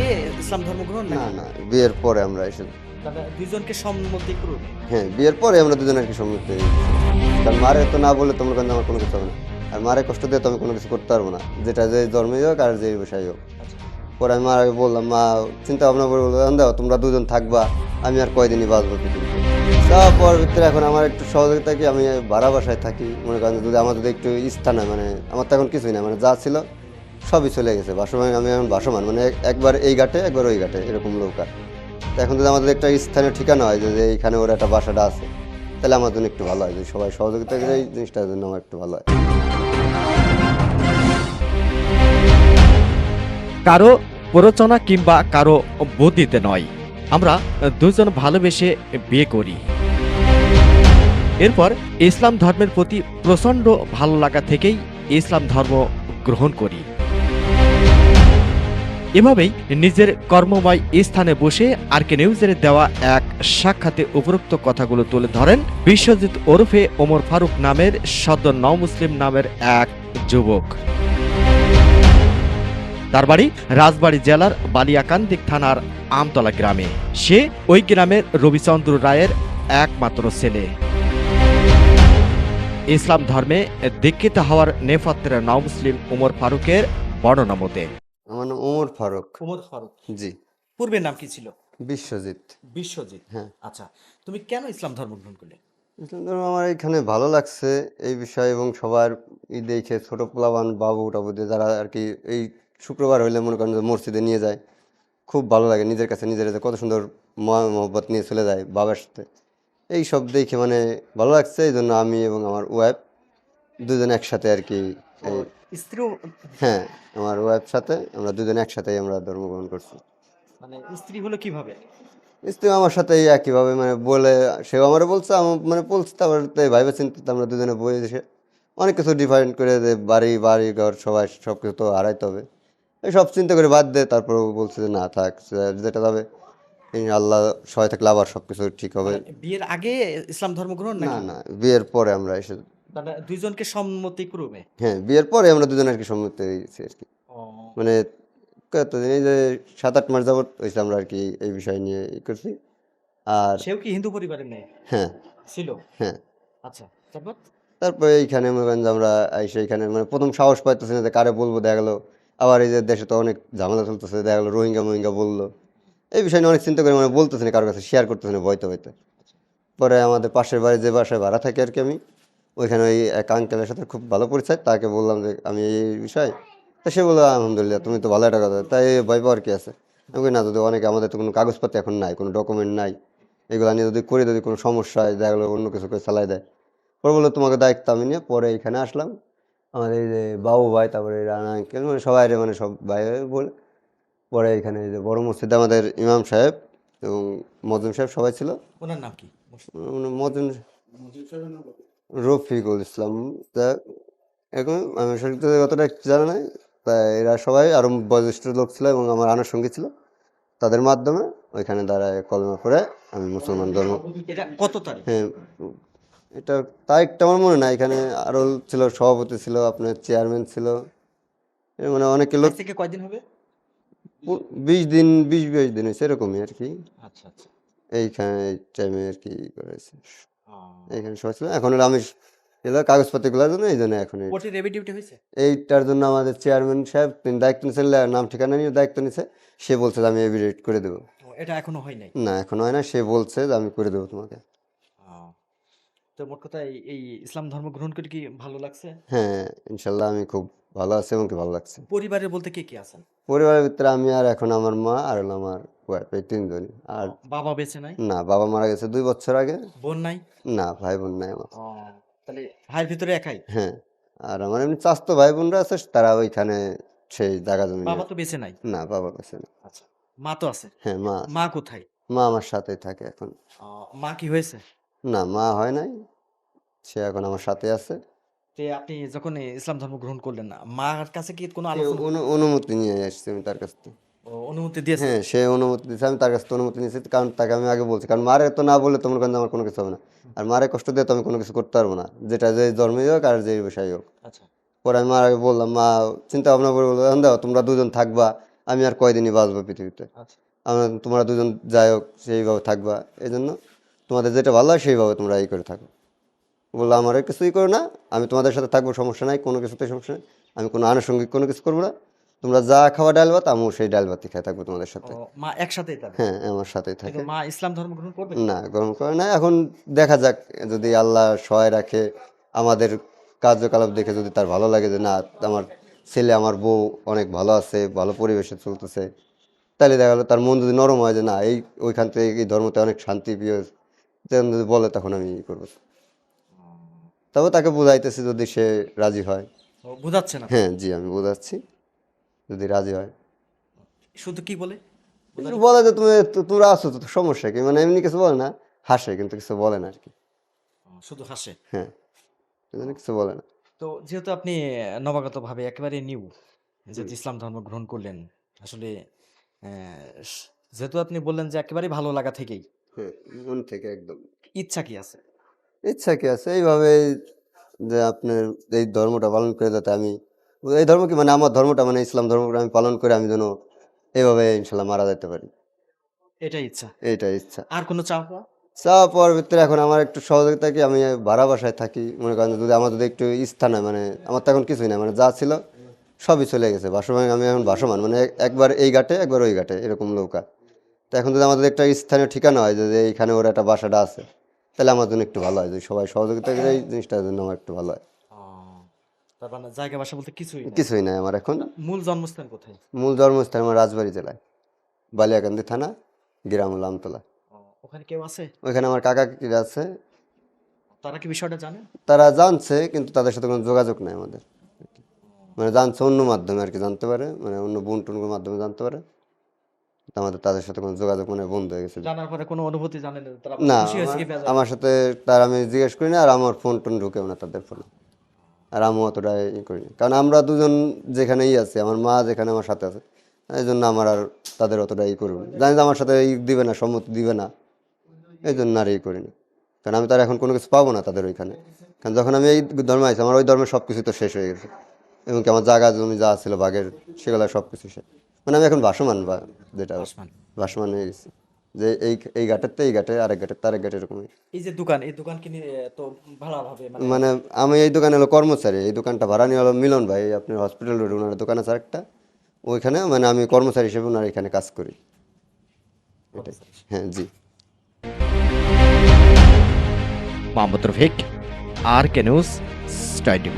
আগে ইসলাম ধর্ম গ্রহণ না না বিয়ের পরে আমরা এসে তাহলে দুইজনকে সম্মতি করুন। হ্যাঁ বিয়ের পরে আমরা দুজনে আর কি সম্মতি। কারণ মারে তো না বলে তোমার কাছে আমার কোনো কিছু হবে না। আর মারে কষ্ট দিয়ে তো আমি কোনো কিছু করতে পারব না। যেটা যে ধর্মেই হোক আর যে বিষয় হোক। আচ্ছা। পরে আমি মারাকে বললাম মা চিন্তা ভাবনা করে "এখন দেখো তোমরা দুজন থাকবা আমি আর কয়দিনই বাঁচবো পৃথিবীতে? তারপর ভিতরে এখন আমার একটু সহযোগিতা কি আমি ভাড়া বাসায় থাকি। মনে করেন যদি আমার যদি একটু স্থান হয় মানে আমার তো এখন কিছুই না মানে যা ছিল সবই চলে গেছে। ভাসমান আমি এখন বাসমান মানে একবার এই ঘাটে, একবার ওই ঘাটে, এরকম নৌকা। তো এখন যদি আমাদের একটা স্থানীয় ঠিকানা হয় যে যে এইখানে ওর একটা বাসাটা আছে, তাহলে আমার জন্য একটু ভালো হয়। যদি সবাই সহযোগিতা করে, এই জিনিসটার জন্য আমার একটু ভালো হয়। কারও প্ররোচনা কিংবা কারও বুদ্ধিতে নয়। আমরা দুজন ভালোবেসে বিয়ে করি। এরপর ইসলাম ধর্মের প্রতি প্রচণ্ড ভালো লাগা থেকেই ইসলাম ধর্ম গ্রহণ করি। এভাবেই নিজের কর্মময় স্থানে বসে আরকে নিউজের দেওয়া এক সাক্ষাতে উপরোক্ত কথাগুলো তুলে ধরেন বিশ্বজিৎ ওরফে ওমর ফারুক নামের সদ্য মুসলিম নামের এক যুবক। তার বাড়ি রাজবাড়ী জেলার বালিয়াকান্দিক থানার আমতলা গ্রামে। সে ওই গ্রামের রবিচন্দ্র রায়ের একমাত্র ছেলে। ইসলাম ধর্মে দীক্ষিত হওয়ার নেপথ্যে নওমুসলিম উমর ফারুকের বর্ণনা মতে আমার নাম ওমর ফারুক। উমর ফারুক। জি। পূর্বের নাম কি ছিল? বিশ্বজিৎ। বিশ্বজিৎ। হ্যাঁ। আচ্ছা তুমি কেন ইসলাম ধর্ম গ্রহণ করলে? ইসলাম ধর্ম আমার এখানে ভালো লাগছে এই বিষয়ে এবং সবার ই দেখে ছোট পোলাবান বাবু টাবু দিয়ে যারা আর কি এই শুক্রবার হইলে মনে করেন যে মসজিদে নিয়ে যায় খুব ভালো লাগে নিজের কাছে নিজের কাছে কত সুন্দর মহব্বত নিয়ে চলে যায় বাবার সাথে। এই সব দেখে মানে ভালো লাগছে এই জন্য আমি এবং আমার ওয়াইফ দুজন একসাথে আর কি এই স্ত্রীও হ্যাঁ আমার ওয়াইফ সাথে আমরা দুজন একসাথেই আমরা ধর্মগ্রহণ করছি। মানে স্ত্রী হলো কীভাবে? স্ত্রী আমার সাথে একইভাবে মানে বলে সেও আমারও বলছে আমার মানে বলছে তারপর ভাইবে চিন্তা আমরা দুজনে বই এসে অনেক কিছু ডিফারেন্ট করে যে বাড়ি বাড়ি ঘর সবাই সব কিছু তো হারাইতে হবে। এই সব চিন্তা করে বাদ দে তারপর বলছে যে না থাক যেটা যাবে আল্লাহ সবাই থাকলে আবার সব কিছু ঠিক হবে। মানে বিয়ের আগে ইসলাম ধর্ম গ্রহণ না না বিয়ের পরে আমরা এসে তাহলে দুইজনকে সম্মতি ক্রমে? হ্যাঁ বিয়ের পরে আমরা দুজনে আর কি সম্মতি হয়েছি আর কি। মানে কতদিন এই যে সাত আট মাস যাবত হয়েছে আমরা আর কি এই বিষয় নিয়ে ই করছি। আর সেও কি হিন্দু পরিবারের মেয়ে? হ্যাঁ। ছিল? হ্যাঁ। আচ্ছা তারপর? তারপরে এইখানে মনে করেন যে আমরা আইসে এখানে মানে প্রথম সাহস পাইতেছি না যে কারে বলব দেখা গেলো। আবার এই যে দেশে তো অনেক ঝামেলা চলতেছে দেখা গেলো রোহিঙ্গা মোহিঙ্গা বলল। এই বিষয় নিয়ে অনেক চিন্তা করে মানে বলতেছে না কারোর কাছে শেয়ার করতেছি না ভয়তে ভয়তে। পরে আমাদের পাশের বাড়ি যে বাসায় ভাড়া থাকে আর কি আমি ওইখানে ওই এক আঙ্কেলের সাথে খুব ভালো পরিচয় তাকে বললাম যে আমি এই বিষয় তা সে বলল আলহামদুলিল্লাহ তুমি তো ভালো একটা কথা। তাই ভয় পাওয়ার কি আছে? আমি না যদি অনেকে আমাদের তো কোনো কাগজপত্র এখন নাই কোনো ডকুমেন্ট নাই এগুলো নিয়ে যদি করে যদি কোনো সমস্যা হয় দেখা গেলো অন্য কিছু করে চালাই দেয়। পরে বলল তোমাকে দায়িত্ব আমি নিয়ে পরে এখানে আসলাম। আমাদের এই যে বাবু ভাই তারপরে এই রানা আঙ্কেল মানে সবাই মানে সব ভাই বলে। পরে এখানে এই যে বড় মসজিদে আমাদের ইমাম সাহেব এবং মজুম সাহেব সবাই ছিল। ওনার নাম কি? মজুম রফিকুল ইসলাম তা এখন আমি সঠিক অতটা জানা নাই তা এরা সবাই আরও বয়োজ্যেষ্ঠ লোক ছিল এবং আমার আনার সঙ্গী ছিল। তাদের মাধ্যমে ওইখানে দাঁড়ায় কলমা করে আমি মুসলমান ধর্ম। কত তারিখ? হ্যাঁ এটা তারিখটা আমার মনে নাই এখানে আরও ছিল সভাপতি ছিল আপনার চেয়ারম্যান ছিল। মানে অনেকে লোক থেকে কয়দিন হবে? বিশ দিন বিশ বিশ দিন হয়েছে এরকমই আর কি। আচ্ছা আচ্ছা। এইখানে এই টাইমে আর কি করেছে আহ, এইখানে সবাই ছিল। এখন হলো আমি এগুলো কাগজপত্রগুলোর জন্য এই জন্য এখন কোর্টে রেবি ডিউটি হয়েছে? এইটার জন্য আমাদের চেয়ারম্যান সাহেব তিনি দায়িত্ব নিয়েছেন নাম ঠিকানা নিয়ে দায়িত্ব নিছে সে বলছে যে আমি এভিডেট করে দেবো। এটা এখনও হয় নাই? না এখন হয় না। সে বলছে যে আমি করে দেবো তোমাকে। তো মোট কথা এই- ইসলাম ধর্ম গ্রহণ করে কি ভালো লাগছে? হ্যাঁ ইনশাল্লাহ আমি খুব ভালো আছি এবং কি ভালো লাগছে। পরিবারের বলতে কে কে আছেন? পরিবারের ভিতরে আমি আর এখন আমার মা আর হলো আমার ওয়াইফ এই তিনজনই। আর বাবা বেঁচে নাই? না বাবা মারা গেছে দুই বছর আগে। বোন নাই? না ভাই বোন নাই আমার। তাহলে ভাইয়ের ভিতরে একাই? হ্যাঁ আর আমার এমনি চাস্তো ভাই বোনরা আছে তারা ওইখানে সেই জায়গা জমি বাবা তো বেঁচে নাই? না বাবা কাছে না আচ্ছা মা তো আছে? হ্যাঁ মা মা কোথায়? মা আমার সাথেই থাকে এখন। মা কি হয়েছে? না মা হয় নাই সে এখন আমার সাথে আছে। তে আপনি যখন ইসলাম ধর্ম গ্রহণ করলেন না মার কাছে কি কোনো আলোচনা অনু- অনুমতি নিয়ে আসছি আমি তার কাছ থেকে। ও, অনুমতি দিয়েছে? হ্যাঁ সে অনুমতি দিয়েছে আমি তার কাছ থেকে অনুমতি নিয়েছি কারণ তাকে আমি আগে বলছি কারণ মারে তো না বললে তোমার কাছে আমার কোনো কিছু হবে না। আর মারে কষ্ট দিয়ে তো আমি কোনো কিছু করতে পারব না যেটা যে হোক আর যে বিষয় হোক। আচ্ছা। পরে আমি মার আগে বললাম মা চিন্তা ভাবনা করে বলল "এখন দেখো তোমরা দুজন থাকবা আমি আর কয়দিনই বাঁচবো পৃথিবীতে। আচ্ছা। আমরা তোমরা দুজন যাই হোক সেইভাবে থাকবা এই জন্য তোমাদের যেটা ভালো হয় সেইভাবে তোমরা এই করে থাকো। বলল আমার আর কিছুই করো না আমি তোমাদের সাথে থাকব সমস্যা নাই কোনো কিছুতে সমস্যা নেই আমি কোনো আনুষঙ্গিক কোনো কিছু করব না তোমরা যা খাওয়া ডাল ভাত আমিও সেই ডাল ভাতই খাই থাকব তোমাদের সাথে। মা একসাথেই তাহলে? হ্যাঁ আমার সাথেই থাকে। মা ইসলাম ধর্ম গ্রহণ করবে? না গ্রহণ করে না এখন দেখা যাক যদি আল্লাহ সহায় রাখে আমাদের কার্যকলাপ দেখে যদি তার ভালো লাগে যে না আমার ছেলে আমার বউ অনেক ভালো আছে ভালো পরিবেশে চলতেছে তাহলে দেখা গেলো তার মন যদি নরম হয় যে না এই ওইখান থেকে এই ধর্মতে অনেক শান্তি প্রিয় বলে তখন আমি ই করব। তবে তাকে বোঝাইতেছি যদি সে রাজি হয়। বুঝাচ্ছে না। হ্যাঁ জি আমি বোঝাচ্ছি যদি রাজি হয়। শুধু কি বলে? বলে যে তুমি তো- তোমরা আছো তো সমস্যা কি? মানে এমনি কিছু বলে না হাসে কিন্তু কিছু বলে না আর কি শুধু হাসে? হ্যাঁ কিছু বলে না। তো যেহেতু আপনি নবাগত ভাবে একেবারে নিউ যেহেতু ইসলাম ধর্ম গ্রহণ করলেন আসলে যেহেতু আপনি বললেন যে একেবারে ভালো লাগা থেকেই হ্যাঁ মন থেকে একদম। ইচ্ছা কি আছে? ইচ্ছা কি আছে? এইভাবে যে আপনার এই ধর্মটা পালন করে যাতে আমি এই ধর্ম কি মানে আমার ধর্মটা মানে ইসলাম ধর্মটা আমি পালন করে আমি যেন এইভাবে ইনশাল্লাহ মারা যেতে পারি। এটাই ইচ্ছা। এইটাই ইচ্ছা। আর কোনো? চাওয়া পাওয়ার ভিতরে এখন আমার একটু সহযোগিতা কি আমি ভাড়া বাসায় থাকি মনে করেন যদি আমার যদি একটু স্থান হয় মানে আমার তো এখন কিছুই নাই মানে যা ছিল সবই চলে গেছে। বাসমান আমি এখন বাসমান মানে একবার এই ঘাটে একবার ওই ঘাটে এরকম নৌকা। তো এখন যদি আমাদের একটা স্থানীয় ঠিকানা হয় যে এইখানে ওর একটা বাসাটা আছে তাহলে আমার জন্য একটু ভালো হয় যদি সবাই সহযোগিতা করে এই জিনিসটার জন্য আমার একটু ভালো হয়। তার মানে জায়গা বাসা বলতে কিছুই কিছুই নাই আমার এখন। মূল জন্মস্থান কোথায়? মূল জন্মস্থান আমার রাজবাড়ি জেলায় বালিয়াকান্দি থানা গ্রামুল আমতলা। ও, ওখানে কেউ আছে? ওইখানে আমার কাকা কিরা আছে? তারা কি বিষয়টা জানে? তারা জানছে কিন্তু তাদের সাথে কোনো যোগাযোগ নাই আমাদের। মানে জানছে অন্য মাধ্যমে আর কি জানতে পারে। মানে অন্য বোন টুনগুলোর মাধ্যমে জানতে পারে। আমাদের তাদের সাথে কোনো যোগাযোগ মানে বন্ধ হয়ে গেছে। জানার পরে কোনো অনুভূতি জানেন না তারা না খুশি হয়েছে কি আমার- বেজার? আমার সাথে তার আমি জিজ্ঞেস করি না আর আমার ফোন টোন ঢুকেও না তাদের ফোনে আর আমি অতটা ই করি না। কারণ আমরা দুজন যেখানেই আছি আমার মা যেখানে আমার সাথে আছে এই জন্য আমার আর তাদের অতটা ই করব না। জানি যে আমার সাথে ই দিবে না সম্মতি দিবে না এই জন্য আর ই করি না। কারণ আমি তার এখন কোনো কিছু পাবো না তাদের ওইখানে। কারণ যখন আমি এই ধর্মে আছি আমার ওই ধর্মের সব কিছু তো শেষ হয়ে গেছে। এবং আমার জায়গা জমি যা ছিল বাঘের সেগুলো সব কিছু শেষ। মানে আমি এখন ভাসমান বা যেটা ভাসমান। ভাসমান হয়ে গেছি যে এই এই ঘাটের তো এই ঘাটে আরেক ঘাটের তারেক ঘাটে এরকমই। এই যে দোকান এই দোকান কিনে তো ভাড়া ভাবে মানে মানে আমি এই দোকানে হলো কর্মচারী এই দোকানটা ভাড়া নিয়ে হলো মিলন ভাই আপনার হসপিটাল রোডে ওনার দোকান আছে আরেকটা। ওইখানে মানে আমি কর্মচারী হিসেবে ওনার এখানে কাজ করি। এটাই। হ্যাঁ জি। Mohammad Rafiq R K news twenty